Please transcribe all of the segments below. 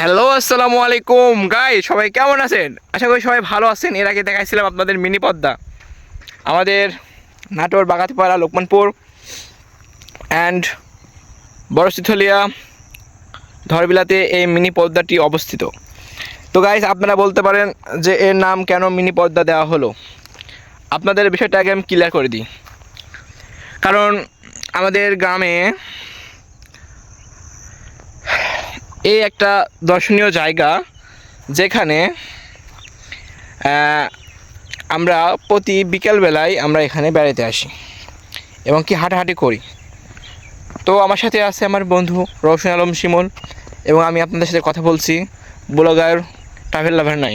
Hello, আসসালামু আলাইকুম। গাই সবাই কেমন আছেন? আশা করি সবাই ভালো আছেন। এর আগে দেখাইছিলাম আপনাদের মিনি পদ্মা। আমাদের নাটোর, বাগাতিপাড়া, লোকমানপুর অ্যান্ড বড়শিথলিয়া ধরবিলাতে এই মিনি পদ্মাটি অবস্থিত। তো গাইজ আপনারা বলতে পারেন যে এর নাম কেন মিনি পদ্মা দেওয়া হলো? আপনাদের বিষয়টা আগে আমি ক্লিয়ার করে দিই। কারণ আমাদের গ্রামে এই একটা দর্শনীয় জায়গা যেখানে আমরা প্রতি বিকেলবেলায় আমরা এখানে বেড়াতে আসি এবং কি হাঁটাহাঁটি করি। তো আমার সাথে আছে আমার বন্ধু রৌশন আলম শিমুল এবং আমি আপনাদের সাথে কথা বলছি ব্লগার ট্রাভেল লাভার নাই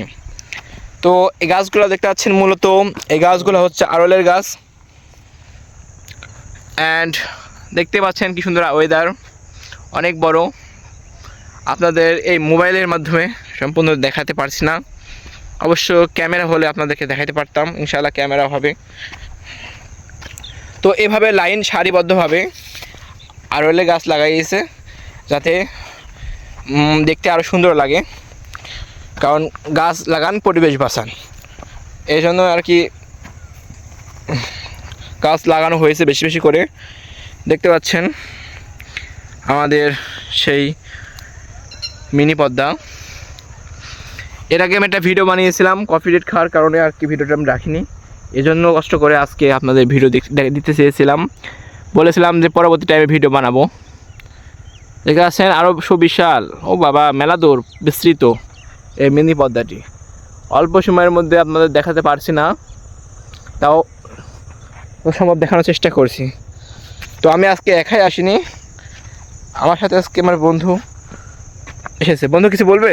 তো এই গাছগুলো দেখতে পাচ্ছেন মূলত, এই গাছগুলো হচ্ছে আরলের গাছ। অ্যান্ড দেখতে পাচ্ছেন কি সুন্দর ওয়েদার অনেক বড়। আপনাদের এই মোবাইলের মাধ্যমে সম্পূর্ণ দেখাতে পারছি না। অবশ্য ক্যামেরা হলে আপনাদেরকে দেখাতে পারতাম, ইনশাআল্লাহ ক্যামেরা হবে। তো এভাবে লাইন সারিবদ্ধভাবে আরলে গাছ লাগাইয়েছে যাতে দেখতে আরও সুন্দর লাগে। কারণ গাছ লাগান, পরিবেশ বাঁচান। এই জন্য আর কি গাছ লাগানো হয়েছে বেশি বেশি করে। দেখতে পাচ্ছেন আমাদের সেই মিনি পদ্মা। এর আগে আমি একটা ভিডিও বানিয়েছিলাম কফি রেট খাওয়ার কারণে আর কি ভিডিওটা আমি রাখিনি। এজন্য কষ্ট করে আজকে আপনাদের ভিডিও দিতে চেয়েছিলাম। বলেছিলাম যে পরবর্তী টাইমে ভিডিও বানাবো। দেখে আছেন আরও সুবিশাল। ও বাবা, মেলা দূর, বিস্তৃত এই মিনি পদ্মাটি। অল্প সময়ের মধ্যে আপনাদের দেখাতে পারছি না। তাও সম্ভব দেখানোর চেষ্টা করছি। তো আমি আজকে একাই আসিনি। আমার সাথে আজকে আমার বন্ধু এসেছে। বন্ধু কিছু বলবে?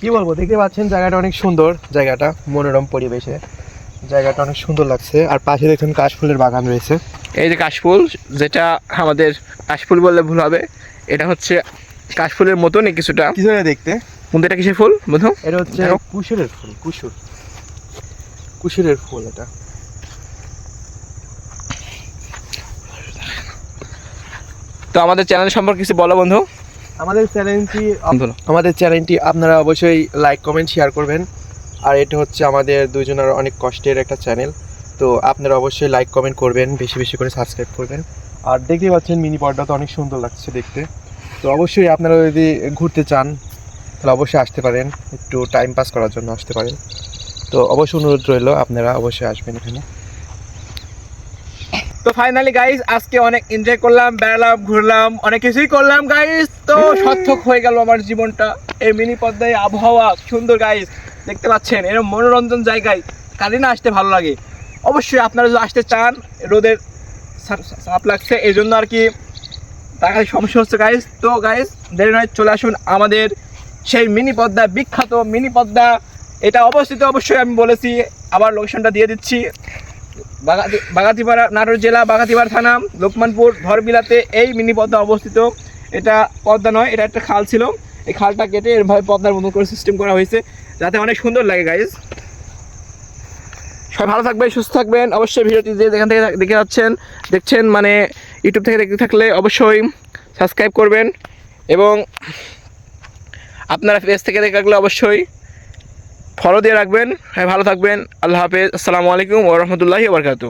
কি বলব? দেখতে পাচ্ছেন জায়গাটা অনেক সুন্দর জায়গাটা মনোরম পরিবেশে। জায়গাটা অনেক সুন্দর লাগছে। আর পাশে দেখুন কাশফুলের বাগান রয়েছে। এই যে কাশফুল যেটা আমাদের কাশফুল বললে ভুল হবে এটা হচ্ছে কাশফুলের মতনই কিছুটা। কি ধরে দেখতে। কিন্তু এটা কিসের ফুল বন্ধু? এটা হচ্ছে। কুশুরের ফুল কুশুর কুশুরের ফুল এটা। তো আমাদের চ্যানেল সম্পর্কে কিছু বলো বন্ধু। আমাদের চ্যানেলটি আমাদের চ্যানেলটি আপনারা অবশ্যই লাইক কমেন্ট শেয়ার করবেন। আর এটা হচ্ছে আমাদের দুজনের অনেক কষ্টের একটা চ্যানেল। তো আপনারা অবশ্যই লাইক কমেন্ট করবেন বেশি বেশি করে সাবস্ক্রাইব করবেন। আর দেখতে পাচ্ছেন মিনি পর্দা তো অনেক সুন্দর লাগছে দেখতে। তো অবশ্যই আপনারা যদি ঘুরতে চান তাহলে অবশ্যই আসতে পারেন। একটু টাইম পাস করার জন্য আসতে পারেন। তো অবশ্যই অনুরোধ রইল আপনারা অবশ্যই আসবেন এখানে। তো ফাইনালি গাইস আজকে অনেক এনজয় করলাম বেড়ালাম ঘুরলাম অনেক কিছুই করলাম গাইস তো সার্থক হয়ে গেল আমার জীবনটা। এই মিনি পদ্মায় আবহাওয়া সুন্দর গাইস দেখতে পাচ্ছেন এরকম মনোরঞ্জন জায়গায় কারই না আসতে ভালো লাগে। অবশ্যই আপনারা যদি আসতে চান রোদের সা- সা- চাপ লাগছে এই জন্য আর কি টাকা সমস্যা হচ্ছে গাইস তো গাইস দেরি নয় চলে আসুন আমাদের সেই মিনি পদ্মা বিখ্যাত মিনি পদ্মা। এটা অবস্থিত অবশ্যই আমি বলেছি আবার লোকেশনটা দিয়ে দিচ্ছি। বাগাতিপাড়া, নাটোর জেলা, বাগাতিপাড়া থানা, লোকমানপুর, ধরবিলাতে এই মিনি পদ্মা অবস্থিত। এটা পদ্মা নয়, এটা একটা খাল ছিল। এই খালটা কেটে এরভাবে পদ্মার মতো করে সিস্টেম করা হয়েছে। যাতে অনেক সুন্দর লাগে গাইজ সবাই ভালো থাকবেন, সুস্থ থাকবেন। অবশ্যই ভিডিওটি যে যেখান থেকে দেখে যাচ্ছেন, দেখছেন মানে ইউটিউব থেকে দেখতে থাকলে অবশ্যই সাবস্ক্রাইব করবেন। এবং আপনারা পেজ থেকে দেখে রাখলে অবশ্যই ফলো দিয়ে রাখবেন। হ্যাঁ ভালো থাকবেন। আল্লাহ হাফেজ। আসসালামু আলাইকুম ওরহমতুল্লাহি ওবরকাতু